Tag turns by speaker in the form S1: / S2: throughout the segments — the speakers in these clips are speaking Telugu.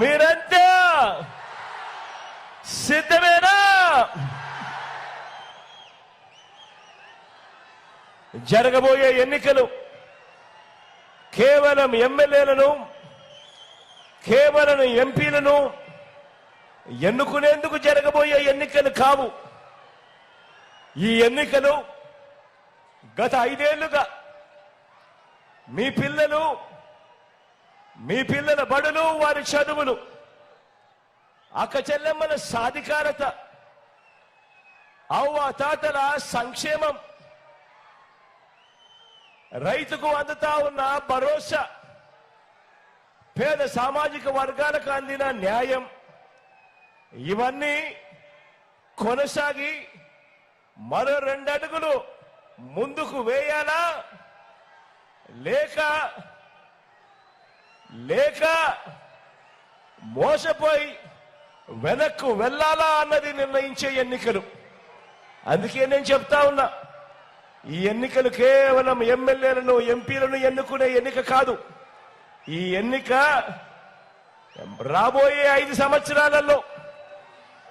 S1: మీరంతా సిద్ధమేనా? జరగబోయే ఎన్నికలు కేవలం ఎమ్మెల్యేలను కేవలం ఎంపీలను ఎన్నుకునేందుకు జరగబోయే ఎన్నికలు కావు. ఈ ఎన్నికలు గత ఐదేళ్ళుగా మీ పిల్లలు మీ పిల్లల బడులు వారి చదువులు. అక్క చెల్లెమ్మల సాధికారత. అవ్వ తాతల సంక్షేమం. రైతుకు అందుతా ఉన్న భరోసా. పేద సామాజిక వర్గాలకు అందిన న్యాయం. ఇవన్నీ కొనసాగి మరో రెండు అడుగులు ముందుకు వేయాలా? లేక లేక మోసపోయి వెనక్కు వెళ్ళాలా అన్నది నిర్ణయించే ఎన్నికలు. అందుకే నేను చెప్తా ఉన్నా ఈ ఎన్నికలు కేవలం ఎమ్మెల్యేలను ఎంపీలను ఎన్నుకునే ఎన్నిక కాదు. ఈ ఎన్నిక రాబోయే ఐదు సంవత్సరాలలో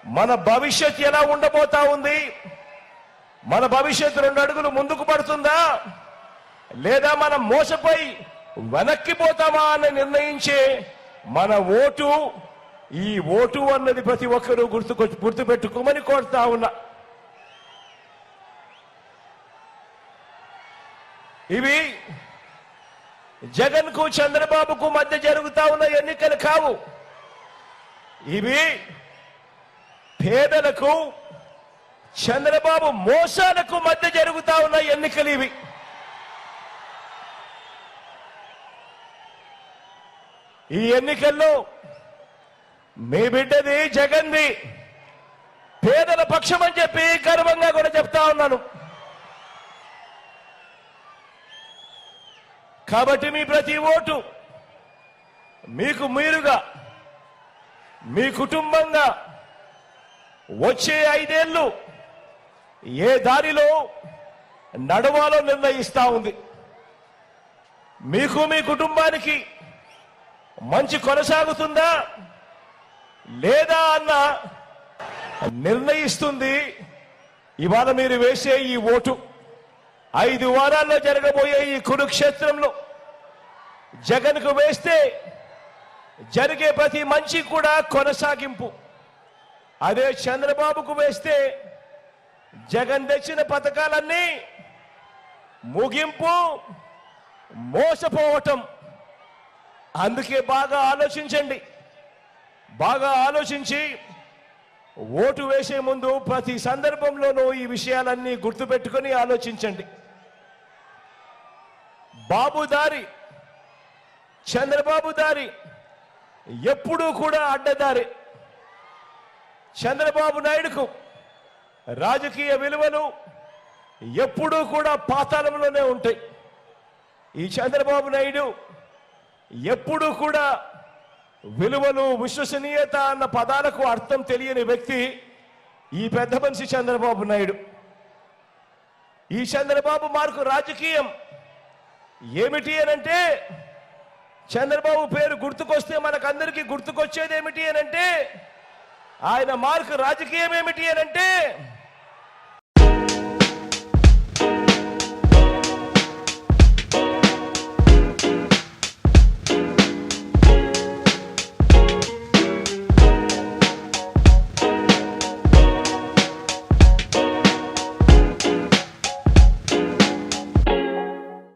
S1: మన భవిష్యత్ ఎలా ఉండబోతా ఉంది? మన భవిష్యత్ రెండు అడుగులు ముందుకు పడుతుందా? లేదా మనం మోసపోయి వెనక్కి పోతామా అని నిర్ణయించే మన ఓటు ఈ ఓటు అన్నది ప్రతి ఒక్కరూ గుర్తుకొ గుర్తుపెట్టుకోమని కోరుతా ఉన్నా. ఇవి జగన్కు చంద్రబాబుకు మధ్య జరుగుతా ఉన్న ఎన్నికలు కావు. ఇవి పేదలకు చంద్రబాబు మోసాలకు మధ్య జరుగుతా ఉన్న ఎన్నికలు ఇవి. ఈ ఎన్నికల్లో మీ బిడ్డది జగన్ది పేదల పక్షం అని చెప్పి గర్వంగా కూడా చెప్తా ఉన్నాను. కాబట్టి మీ ప్రతి ఓటు మీకు మీరుగా మీ కుటుంబంగా వచ్చే ఐదేళ్ళు ఏ దారిలో నడవాలో నిర్ణయిస్తా ఉంది. మీకు మీ కుటుంబానికి మంచి కొనసాగుతుందా లేదా అన్న నిర్ణయిస్తుంది. ఇవాళ మీరు వేసే ఈ ఓటు. ఐదు వారాల్లో జరగబోయే ఈ కురుక్షేత్రంలో జగన్కు వేస్తే జరిగే ప్రతి మంచి కూడా కొనసాగింపు. అదే చంద్రబాబుకు వేస్తే జగన్ తెచ్చిన పథకాలన్నీ ముగింపు మోసపోవటం. అందుకే బాగా ఆలోచించండి. బాగా ఆలోచించి ఓటు వేసే ముందు ప్రతి సందర్భంలోనూ ఈ విషయాలన్నీ గుర్తుపెట్టుకొని ఆలోచించండి. బాబు దారి చంద్రబాబు దారి ఎప్పుడూ కూడా అడ్డదారి. చంద్రబాబు నాయుడుకు రాజకీయ విలువలు ఎప్పుడూ కూడా పాతాళంలోనే ఉంటాయి. ఈ చంద్రబాబు నాయుడు ఎప్పుడూ కూడా విలువలు విశ్వసనీయత అన్న పదాలకు అర్థం తెలియని వ్యక్తి ఈ పెద్ద మనిషి చంద్రబాబు నాయుడు. ఈ చంద్రబాబు మార్కు రాజకీయం ఏమిటి అనంటే చంద్రబాబు పేరు గుర్తుకొస్తే మనకందరికీ గుర్తుకొచ్చేది ఏమిటి అనంటే ఆయన మార్కు రాజకీయం ఏమిటి అనంటే